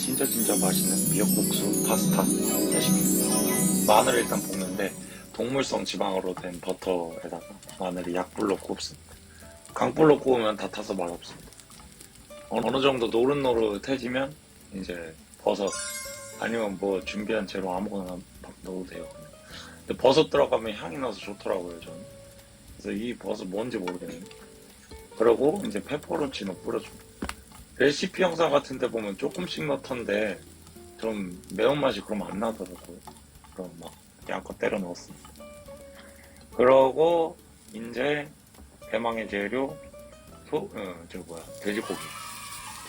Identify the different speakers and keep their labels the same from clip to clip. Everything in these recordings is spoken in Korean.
Speaker 1: 진짜 진짜 맛있는 미역국수 파스타 레시피입니다. 마늘을 일단 볶는데 동물성 지방으로 된 버터에다가 마늘이 약불로 굽습니다. 강불로 구우면 다 타서 맛없습니다. 어느 정도 노릇노릇해지면 이제 버섯 아니면 뭐 준비한 재료 아무거나 막 넣어도 돼요. 근데 버섯 들어가면 향이 나서 좋더라고요 저는. 그래서 이 버섯 뭔지 모르겠네요. 그리고 이제 페퍼론치노 뿌려줍니다. 레시피 영상 같은 데 보면 조금씩 넣던데 좀 매운맛이 그럼 안 나더라고요. 그럼 막 양껏 때려 넣었습니다. 그러고 이제 대망의 재료 소, 어, 저 뭐야 돼지고기.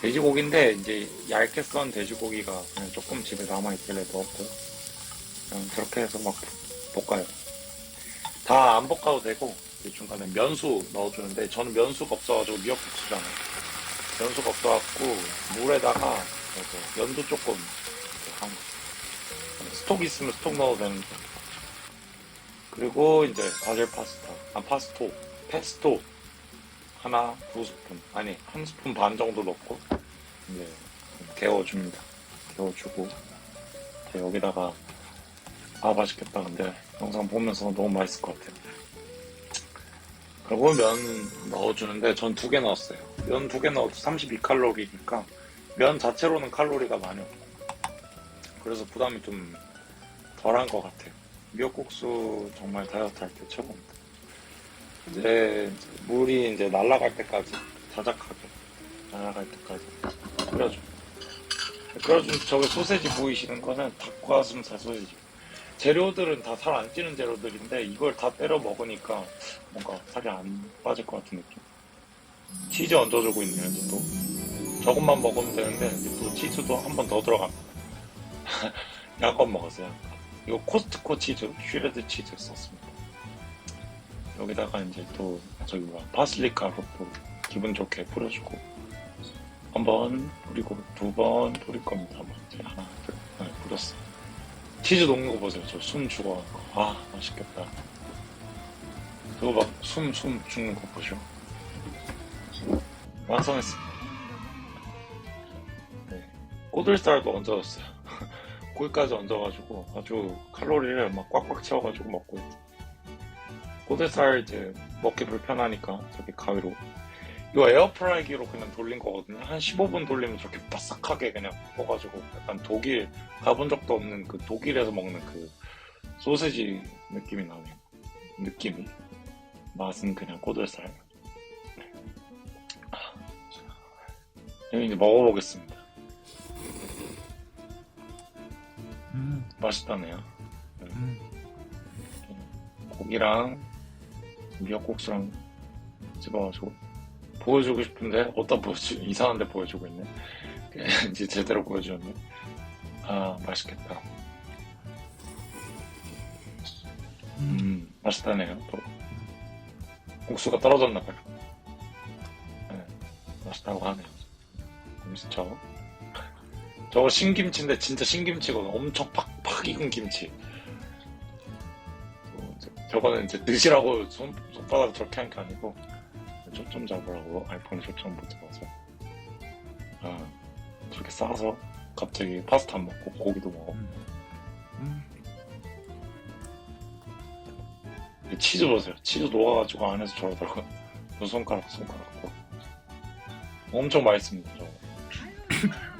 Speaker 1: 돼지고기인데 이제 얇게 썬 돼지고기가 그냥 조금 집에 남아 있길래 넣었고요. 그냥 저렇게 해서 막 볶아요. 다 안 볶아도 되고 이 중간에 면수 넣어주는데 저는 면수가 없어가지고 미역국수잖아요. 면수가 없어갖고 물에다가 연두 조금 한 스톡 있으면 스톡 넣어도 되는데 그리고 이제 바질 파스타. 아 파스토. 페스토. 하나 두 스푼. 아니 한 스푼 반 정도 넣고 이제 개워줍니다. 개워주고. 이제 여기다가 아 맛있겠다. 근데 영상 보면서 너무 맛있을 것 같아요 그리고 면 넣어주는데 전 두 개 넣었어요 면 두 개 넣어도 32칼로리니까 면 자체로는 칼로리가 많이 없고 그래서 부담이 좀 덜한 것 같아요 미역국수 정말 다이어트 할 때 최고입니다 이제 물이 이제 날아갈 때까지 자작하게 날아갈 때까지 끓여줘. 끓여준 저기 소세지 보이시는 거는 닭가슴살 소세지. 재료들은 다 살 안 찌는 재료들인데 이걸 다 때려 먹으니까 뭔가 살이 안 빠질 것 같은 느낌. 치즈 얹어주고 있네요, 이제 또. 저것만 먹으면 되는데 이제 또 치즈도 한 번 더 들어갑니다. 약간 먹었어요. 이거 코스트코 치즈, 슈레드 치즈 썼습니다. 여기다가 이제 또 저기 뭐야 파슬리 가루 또 기분 좋게 뿌려주고 한 번 뿌리고 두 번 뿌릴 겁니다. 이제 하나 둘 네, 뿌렸어. 치즈 녹는 거 보세요. 저 숨 죽어가는 거. 아 맛있겠다. 그거 막 숨 숨 죽는 거 보셔. 완성했습니다. 네. 꼬들살도 얹어졌어요. 고기까지 얹어가지고 아주 칼로리를 막 꽉꽉 채워가지고 먹고. 꼬들살 이제 먹기 불편하니까 저기 가위로 이거 에어프라이기로 그냥 돌린 거거든요. 한 15분 돌리면 저렇게 바삭하게 그냥 볶아가지고 약간 독일 가본 적도 없는 그 독일에서 먹는 그 소세지 느낌이 나네요. 느낌이. 맛은 그냥 꼬들살. 이제 먹어보겠습니다.
Speaker 2: 음,
Speaker 1: 맛있다네요.
Speaker 2: 음.
Speaker 1: 고기랑 미역국수랑 집어가지고 보여주고 싶은데? 어디다 보여주 이상한데 보여주고 있네. 이제 제대로 보여주었네. 아 맛있겠다. 음 맛있다네요 또. 국수가 떨어졌나봐요. 네, 맛있다고 하네요. 김치죠 저거 신김치인데 진짜 신김치거든. 엄청 팍팍 익은 김치. 어, 저- 저거는 이제 드시라고 손, 손바닥 저렇게 한 게 아니고 초점 잡으라고 아이폰에 초점 못 잡아서. 아 저렇게 싸서 갑자기 파스타 안 먹고 고기도 먹어.
Speaker 2: 음.
Speaker 1: 이 치즈 보세요. 치즈 녹아가지고 안에서 저러더라고 두 손가락 손가락. 고 엄청 맛있습니다 저거.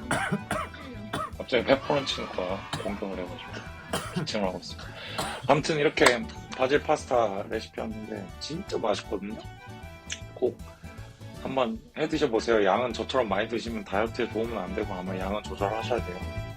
Speaker 1: 갑자기 페퍼런치노가 공격을 해가지고. 기침을 하고 있습니다 아무튼 이렇게 바질 파스타 레시피였는데 진짜 맛있거든요. 꼭 한번 해 드셔보세요. 양은 저처럼 많이 드시면 다이어트에 도움은 안 되고 아마 양은 조절하셔야 돼요.